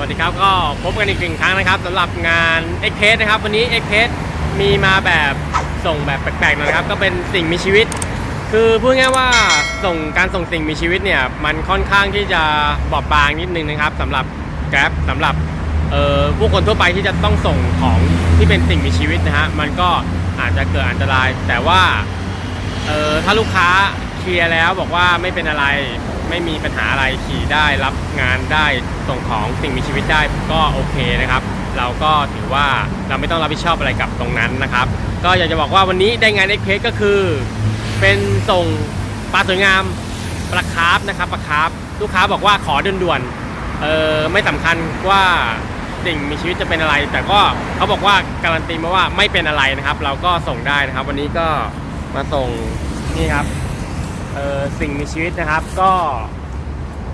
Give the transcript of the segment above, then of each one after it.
วัสดีครับก็พบกันอีกหนึ่งครั้งนะครับสำหรับงาน x p e นะครับ วันนี้ x p e มีมาแบบส่งแบบแปลกๆหน่อยนะครับ ก็เป็นสิ่งมีชีวิต คือพูดง่ายๆว่าส่งการส่งสิ่งมีชีวิตเนี่ยมันค่อนข้างที่จะบอบบางนิดนึงนะครับสำหรับแกร็บสำหรับผู้คนทั่วไปที่จะต้องส่งของที่เป็นสิ่งมีชีวิตนะฮะมันก็อาจจะเกิดอันตราย แต่ว่าถ้าลูกค้าเคลียร์แล้วบอกว่าไม่เป็นอะไร ไม่มีปัญหาอะไรขี่ได้รับงานได้ส่งของสิ่งมีชีวิตได้ก็โอเคนะครับ เราก็ถือว่าเราไม่ต้องรับผิดชอบอะไรกับตรงนั้นนะครับ ก็อยากจะบอกว่าวันนี้ได้งานเอ็กเพก็คือ เป็นส่งปลาสวยงามปลาคาร์ฟนะครับปลาคาร์ฟลูกค้าบอกว่าขอด่วนๆเออไม่สำคัญว่าสิ่งมีชีวิตจะเป็นอะไร แต่ก็เขาบอกว่าการันตีมาว่าไม่เป็นอะไรนะครับ เราก็ส่งได้นะครับ วันนี้ก็มาส่งนี่ครับ ออสิ่งมีชีวิตนะครับ ก็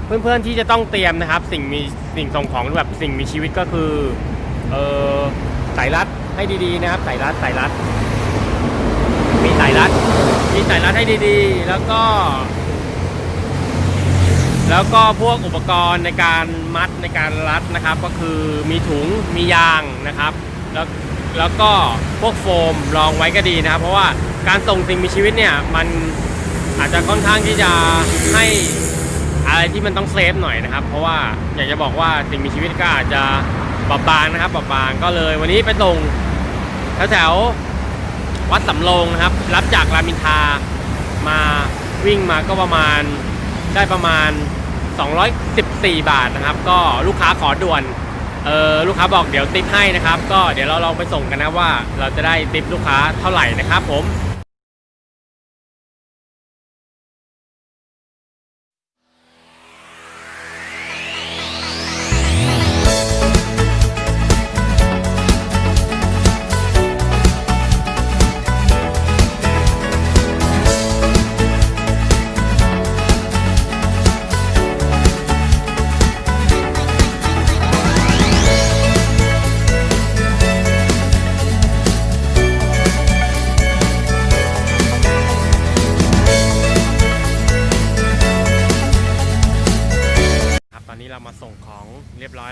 เพื่อนๆที่จะต้องเตรียมนะครับ สิ่งมีสิ่งส่งของแบบสิ่งมีชีวิตก็คือเออสายรัดให้ดีๆนะครับสายรัดสายรัดมีสายรัดมีสายรัดให้ดีๆ แล้วก็ แล้วก็พวกอุปกรณ์ในการมัดในการรัดนะครับ ก็คือมีถุงมียางนะครับ แล้วแล้วก็พวกโฟมรองไว้ก็ดีนะครับ เพราะว่าการส่งสิ่งมีชีวิตเนี่ยมัน อาจจะค่อนข้างที่จะให้อะไรที่มันต้องเซฟหน่อยนะครับ เพราะว่าอยากจะบอกว่าสิ่งมีชีวิตก็อาจจะบอบบางนะครับบอบบางก็เลย วันนี้ไปส่งแถวๆวัดสำโรงนะครับ รับจากรามินทามาวิ่งมาก็ประมาณได้ประมาณ 214 บาทนะครับ ก็ลูกค้าขอด่วนเออลูกค้าบอกเดี๋ยวติปให้นะครับ ก็เดี๋ยวเราลองไปส่งกันนะว่า เราจะได้ติปลูกค้าเท่าไหร่นะครับผม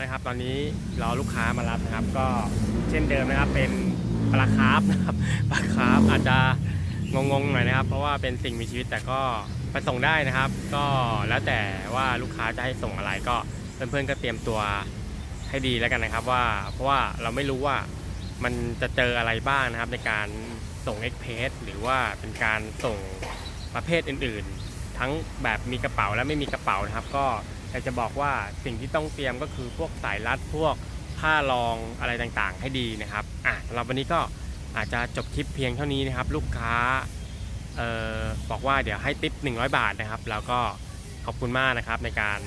นะครับ ตอนนี้รอลูกค้ามารับนะครับ ก็เช่นเดิมนะครับเป็นปลาคาร์ฟนะครับปลาคาร์ฟอาจจะงงๆหน่อยนะครับ เพราะว่าเป็นสิ่งมีชีวิตแต่ก็ไปส่งได้นะครับ ก็แล้วแต่ว่าลูกค้าจะให้ส่งอะไรก็เพื่อนๆก็เตรียมตัวให้ดีแล้วกันนะครับว่าเพราะว่าเราไม่รู้ว่ามันจะเจออะไรบ้างนะครับ ในการส่งเอ็กเพสหรือว่าเป็นการส่งประเภทอื่น ๆ ทั้งแบบมีกระเป๋าและไม่มีกระเป๋านะครับ ก็ อยากจะบอกว่าสิ่งที่ต้องเตรียมก็คือพวกสายรัดพวกผ้ารองอะไรต่างๆ ให้ดีนะครับอะสำหรับวันนี้ก็อาจจะจบคลิปเพียงเท่านี้นะครับ ลูกค้าเออบอกว่าเดี๋ยวให้ติป100 บาทนะครับ แล้วก็ขอบคุณมากนะครับในการ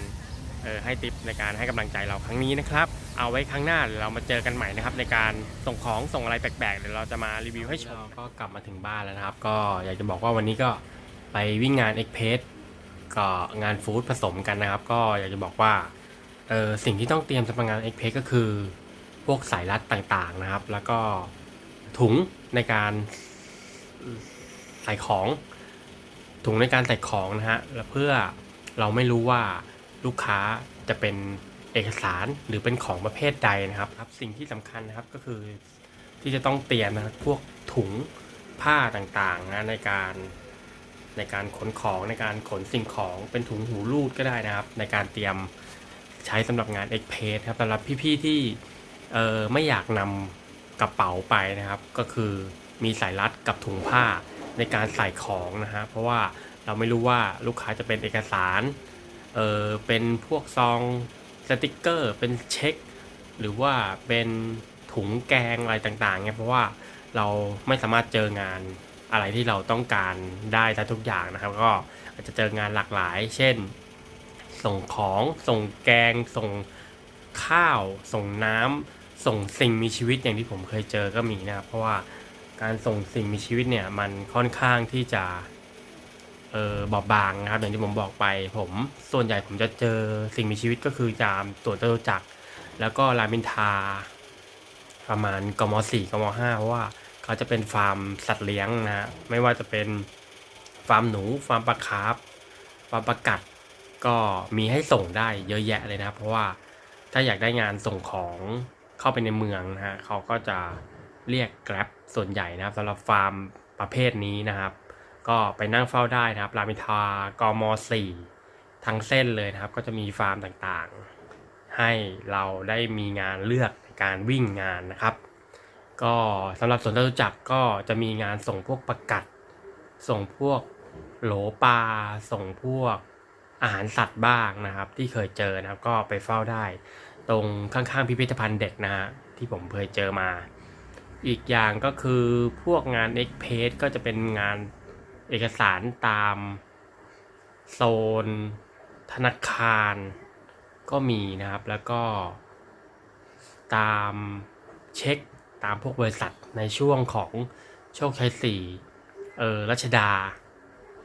เออให้ติปในการให้กำลังใจเราครั้งนี้นะครับ เอาไว้ครั้งหน้าเดี๋ยวเรามาเจอกันใหม่นะครับ ในการส่งของส่งอะไรแปลกๆเดี๋ยวเราจะมารีวิวให้ชมก็กลับมาถึงบ้านแล้วนะครับ ก็อยากจะบอกว่าวันนี้ก็ไปวิ่งงาน e x p r e s s ก็งานฟู้ดผสมกันนะครับ ก็อยากจะบอกว่าเออสิ่งที่ต้องเตรียมสำหรับงาน e x p r e s s ก็คือ พวกสายรัดต่างๆนะครับ แล้วก็ถุงในการใส่ของ ถุงในการใส่ของนะฮะแล้วเพื่อเราไม่รู้ว่าลูกค้าจะเป็นเอกสารหรือเป็นของประเภทใดนะครับครับ สิ่งที่สำคัญนะครับก็คือที่จะต้องเตรียมนะครับพวกถุงผ้าต่างๆนะในการ ในการขนของในการขนสิ่งของเป็นถุงหูรูดก็ได้นะครับ ในการเตรียมใช้สำหรับงานเอ็กเพสครับสำหรับพี่ๆที่เออไม่อยากนำกระเป๋าไปนะครับ ก็คือมีสายรัดกับถุงผ้าในการใส่ของนะฮะเพราะว่าเราไม่รู้ว่าลูกค้าจะเป็นเอกสารเออเป็นพวกซองสติกเกอร์ เป็นเช็ค หรือว่าเป็นถุงแกงอะไรต่างๆเนี่ยเพราะว่าเราไม่สามารถเจองาน อะไรที่เราต้องการได้ทั้งทุกอย่างนะครับ ก็อาจจะเจองานหลากหลาย เช่น ส่งของส่งแกง ส่งข้าว ส่งน้ำส่งสิ่งมีชีวิตอย่างที่ผมเคยเจอก็มีนะครับ เพราะว่าการส่งสิ่งมีชีวิตเนี่ยมันค่อนข้างที่จะเออบอบบางนะครับอย่างที่ผมบอกไปผมส่วนใหญ่ผมจะเจอสิ่งมีชีวิตก็คือจามตัวจตุจักรแล้วก็รามินทาประมาณกมสี่กมห้าเพราะว่า เขาจะเป็นฟาร์มสัตว์เลี้ยงนะฮะไม่ว่าจะเป็นฟาร์มหนู ฟาร์มปลาคาร์ฟฟาร์มปลากัด ก็มีให้ส่งได้เยอะแยะเลยนะ เพราะว่าถ้าอยากได้งานส่งของเข้าไปในเมืองนะฮะเขาก็จะเรียก Grab ส่วนใหญ่นะครับสำหรับฟาร์มประเภทนี้นะครับ ก็ไปนั่งเฝ้าได้นะครับรามอินทรากม4ทั้งเส้นเลยนะครับ ก็จะมีฟาร์มต่างๆ ให้เราได้มีงานเลือกในการวิ่งงานนะครับ ก็สำหรับสวนจตุจักรก็จะมีงานส่งพวกประกัด ส่งพวกโหลปลาส่งพวกอาหารสัตว์บ้างนะครับ ที่เคยเจอนะครับก็ไปเฝ้าได้ ตรงข้างๆพิพิธภัณฑ์เด็กนะฮะที่ผมเคยเจอมา อีกอย่างก็คือพวกงานเอ็กเพสก็จะเป็นงานเอกสารตามโซน ธนาคารก็มีนะครับแล้วก็ตามเช็ค ตามพวกบริษัทในช่วงของโชคชัยสี่เออรัชดา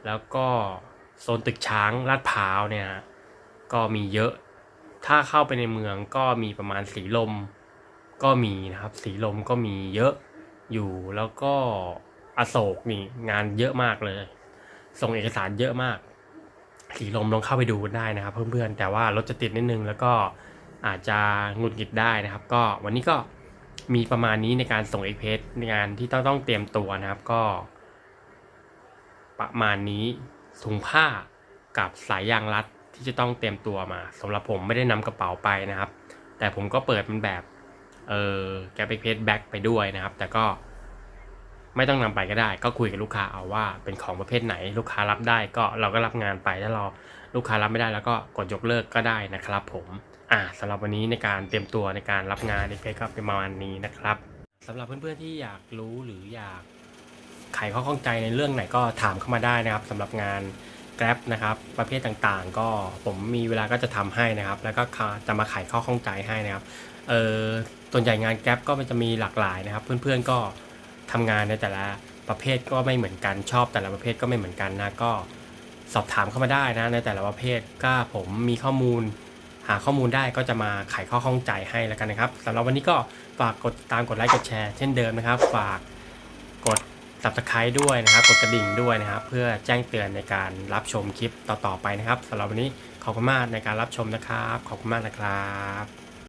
แล้วก็โซนตึกช้างลาดพร้าวเนี่ยก็มีเยอะ ถ้าเข้าไปในเมืองก็มีประมาณสีลมก็มีนะครับสีลมก็มีเยอะอยู่แล้วก็อโศกนี่งานเยอะมากเลย ส่งเอกสารเยอะมาก สีลมลองเข้าไปดูได้นะครับเพื่อนๆแต่ว่ารถจะติดนิดนึงแล้วก็อาจจะหงุดหงิดได้นะครับ ก็วันนี้ก็ มีประมาณนี้ในการส่งเอกเพสในงานที่ต้องต้องเตรียมตัวนะครับ ก็ ประมาณนี้ถุงผ้ากับสายยางรัดที่จะต้องเตรียมตัวมาสำหรับผมไม่ได้นำกระเป๋าไปนะครับ แต่ผมก็เปิดเป็นแบบเออแกปเพจแบ็คไปด้วยนะครับ แต่ก็ไม่ต้องนำไปก็ได้ ก็คุยกับลูกค้าเอาว่าเป็นของประเภทไหน ลูกค้ารับได้ก็เราก็รับงานไปถ้าเราลูกค้ารับไม่ได้แล้วก็กดยกเลิกก็ได้นะครับผม อ่าสำหรับวันนี้ในการเตรียมตัวในการรับงานในเพจก็เป็นประมาณนี้นะครับสำหรับเพื่อนๆที่อยากรู้หรืออยากไขข้อข้องใจในเรื่องไหนก็ถามเข้ามาได้นะครับสำหรับงาน Grab นะครับ ประเภทต่างๆ ก็ผมมีเวลาก็จะทำให้นะครับ แล้วก็จะมาไขข้อข้องใจให้นะครับเออส่วนใหญ่งาน Grab ก็มันจะมีหลากหลายนะครับ เพื่อนๆก็ทำงานในแต่ละประเภทก็ไม่เหมือนกันชอบแต่ละประเภทก็ไม่เหมือนกันนะก็สอบถามเข้ามาได้นะในแต่ละประเภทก็ผมมีข้อมูลาข้อมูลได้ก็จะมาไขข้อข้องใจให้แล้วกันนะครับสำหรับวันนี้ก็ฝากกดติดตามกดไลค์กดแชร์เช่นเดิมนะครับ ฝากกด s u b สไคร b e ด้วยนะครับ กดกระดิ่งด้วยนะครับ เพื่อแจ้งเตือนในการรับชมคลิปต่อๆไปนะครับสำหรับวันนี้ขอบคุณมากในการรับชมนะครับ ขอบคุณมากนะครับ